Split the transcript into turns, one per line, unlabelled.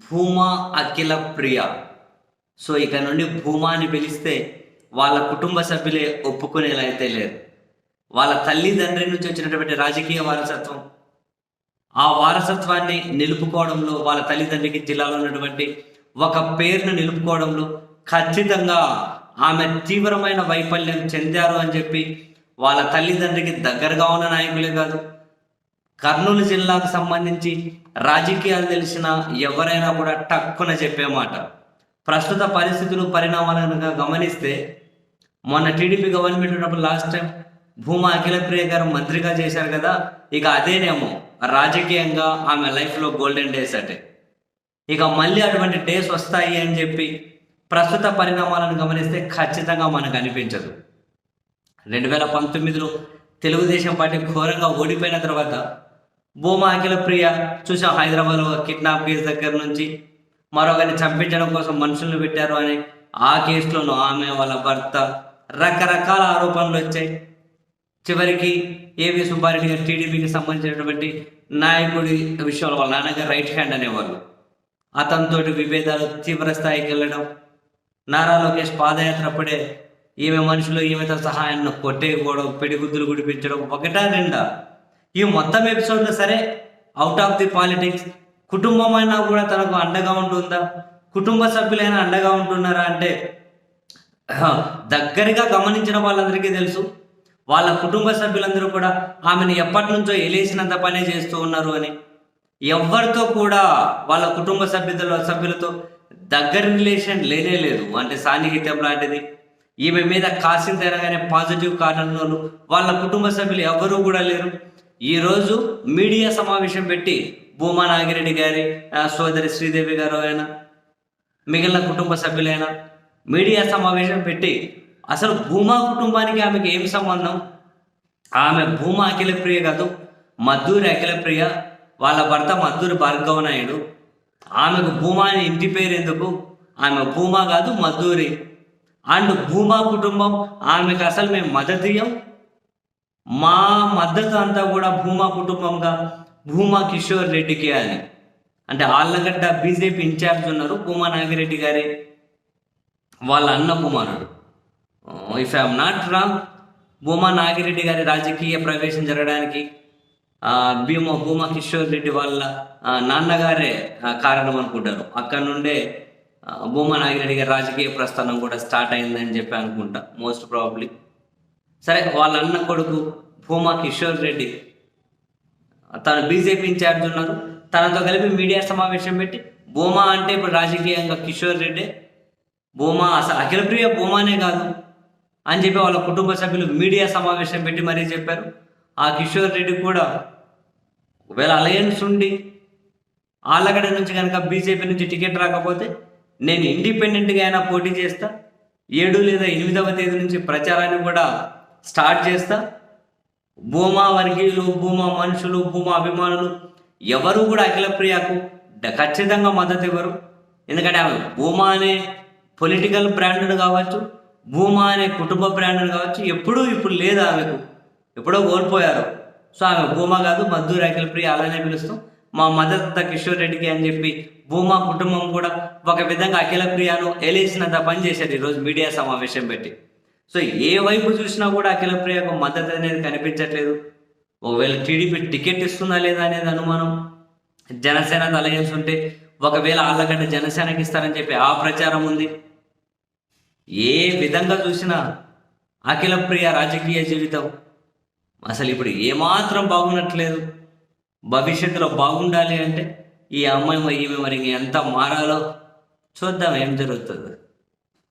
Bhuma Akhila Priya. So ఇక నుండి భూమా అని పిలిస్తే వాళ్ళ కుటుంబ సభ్యులే ఒప్పుకునేలా అయితే లేరు వాళ్ళ తల్లిదండ్రి నుంచి వచ్చినటువంటి రాజకీయ వారసత్వం ఆ వారసత్వాన్ని నిలుపుకోవడంలో వాళ్ళ తల్లిదండ్రికి జిల్లాలో ఉన్నటువంటి ఒక పేరును నిలుపుకోవడంలో ఖచ్చితంగా ఆమె తీవ్రమైన వైఫల్యం చెందారు అని చెప్పి వాళ్ళ తల్లిదండ్రికి దగ్గరగా ఉన్న నాయకులే కాదు కర్నూలు జిల్లాకు సంబంధించి రాజకీయాలు తెలిసిన ఎవరైనా కూడా టక్కున చెప్పే మాట. ప్రస్తుత పరిస్థితులు పరిణామాలను గమనిస్తే మొన్న టీడీపీ గవర్నమెంట్ ఉన్నప్పుడు లాస్ట్ టైం భూమా అఖిలప్రియ గారు మంత్రిగా చేశారు కదా ఇక అదేనేమో రాజకీయంగా ఆమె లైఫ్లో గోల్డెన్ డేస్ అంటే. ఇక మళ్ళీ అటువంటి డేస్ వస్తాయి అని చెప్పి ప్రస్తుత పరిణామాలను గమనిస్తే ఖచ్చితంగా మనకు అనిపించదు. రెండు వేల పంతొమ్మిదిలో తెలుగుదేశం పార్టీ ఘోరంగా ఓడిపోయిన తర్వాత భూమా అఖిల ప్రియ చూసాం హైదరాబాద్లో కిడ్నాప్ కేసు దగ్గర నుంచి. మరొకరిని చంపించడం కోసం మనుషులను పెట్టారు అని ఆ కేసులోనూ ఆమె వాళ్ళ భర్త రకరకాల ఆరోపణలు వచ్చాయి. చివరికి ఏవి సుబ్బారెడ్డి గారు టీడీపీకి సంబంధించినటువంటి నాయకుడి విషయంలో వాళ్ళ నాన్నగారు రైట్ హ్యాండ్ అనేవాళ్ళు. అతనితోటి విభేదాలు తీవ్ర స్థాయికి వెళ్ళడం. నారా లోకేష్ పాదయాత్ర అప్పుడే ఈమె మనుషులు ఈమెతో సహాయాన్ని కొట్టేయకపోవడం పెడిగుద్దులు గుడిపించడం ఒకటా రెండా? ఈ మొత్తం ఎపిసోడ్లో సరే అవుట్ ఆఫ్ ది పాలిటిక్స్ కుటుంబం అయినా కూడా తనకు అండగా ఉంటుందా? కుటుంబ సభ్యులైనా అండగా ఉంటున్నారా అంటే దగ్గరగా గమనించిన వాళ్ళందరికీ తెలుసు. వాళ్ళ కుటుంబ సభ్యులందరూ కూడా ఆమెను ఎప్పటి నుంచో ఎలేసినంత పనే చేస్తూ ఉన్నారు అని. ఎవరితో కూడా వాళ్ళ కుటుంబ సభ్యుల సభ్యులతో దగ్గర రిలేషన్ లేనే లేదు. అంటే సాన్నిహిత్యం లాంటిది. ఈమె మీద కాసిన కానీ పాజిటివ్ కారణాలు వాళ్ళ కుటుంబ సభ్యులు ఎవరూ కూడా లేరు. ఈరోజు మీడియా సమావేశం పెట్టి భూమా నాగిరెడ్డి గారి సోదరి శ్రీదేవి గారు అయినా మిగిలిన కుటుంబ సభ్యులైనా మీడియా సమావేశం పెట్టి అసలు భూమా కుటుంబానికి ఆమెకి ఏం సంబంధం? ఆమె భూమా అఖిలప్రియ కాదు మద్దూరి అఖిలప్రియ వాళ్ళ భర్త మద్దూరి భార్గవ నాయుడు. ఆమెకు భూమా అని ఇంటి పేరు ఎందుకు? ఆమె భూమా కాదు మద్దూరి. అండ్ భూమా కుటుంబం ఆమెకు అసలు మేము మద్దతీయం మా మద్దతు అంతా కూడా భూమా కుటుంబంగా భూమా కిషోర్ రెడ్డికి అని అంటే ఆళ్ళగడ్డ బీజేపీ ఇన్ఛార్జ్ ఉన్నారు భూమా నాగిరెడ్డి గారి. వాళ్ళ అన్న కుమారుడు. If I'm not wrong Bhuma Nagireddy గారి రాజకీయ ప్రవేశం జరగడానికి uh, భీమా భూమా కిషోర్ రెడ్డి వాళ్ళ uh, నాన్నగారే uh, కారణం అనుకుంటారు. అక్కడ నుండే భూమా నాగిరెడ్డి గారి రాజకీయ ప్రస్థానం కూడా స్టార్ట్ అయిందని చెప్పి అనుకుంటా మోస్ట్ ప్రాబ్లీ సరే వాళ్ళ అన్న కొడుకు భూమా కిషోర్ రెడ్డి తను బీజేపీ ఇన్ఛార్జ్ ఉన్నారు. తనతో కలిపి మీడియా సమావేశం పెట్టి భూమా అంటే ఇప్పుడు రాజకీయంగా కిషోర్ రెడ్డి. భూమా అసలు అఖిలప్రియ భూమానే కాదు అని చెప్పి వాళ్ళ కుటుంబ సభ్యులు మీడియా సమావేశం పెట్టి మరీ చెప్పారు. ఆ కిషోర్ రెడ్డి కూడా ఒకవేళ అలయన్స్ ఉండి ఆళ్ళగడ నుంచి కనుక బీజేపీ నుంచి టికెట్ రాకపోతే నేను ఇండిపెండెంట్గా అయినా పోటీ చేస్తా. ఏడు లేదా ఎనిమిదవ తేదీ నుంచి ప్రచారాన్ని కూడా స్టార్ట్ చేస్తా. భూమా వర్గీయులు భూమా మనుషులు భూమా అభిమానులు ఎవరు కూడా అఖిల ప్రియకు ఖచ్చితంగా మద్దతు ఇవ్వరు. ఎందుకంటే ఆమె భూమా అనే పొలిటికల్ బ్రాండ్ కావచ్చు భూమా అనే కుటుంబ బ్రాండ్ కావచ్చు ఎప్పుడూ ఇప్పుడు లేదు ఆమెకు. ఎప్పుడో కోల్పోయారు. సో ఆమె భూమా కాదు మద్దూరి అఖిల ప్రియ అలానే పిలుస్తాం. మా మద్దతు కిషోర్ రెడ్డికి అని చెప్పి భూమా కుటుంబం కూడా ఒక విధంగా అఖిల ప్రియను ఎలేసినంత పనిచేశారు ఈరోజు మీడియా సమావేశం పెట్టి. సో ఏ వైపు చూసినా కూడా అఖిల ప్రియకు మద్దతు అనేది కనిపించట్లేదు. ఒకవేళ టీడీపీ టికెట్ ఇస్తుందా లేదా అనేది అనుమానం. జనసేన అలయన్స్ ఉంటే ఒకవేళ ఆళ్ళకంటే జనసేనకి ఇస్తారని చెప్పి ఆ ప్రచారం ఉంది. ఏ విధంగా చూసినా అఖిల ప్రియ రాజకీయ జీవితం అసలు ఇప్పుడు ఏమాత్రం బాగున్నట్లేదు. భవిష్యత్తులో బాగుండాలి అంటే ఈ అమ్మాయి మరి ఈమె మరి ఎంత మారాలో చూద్దాం ఏం జరుగుతుందో.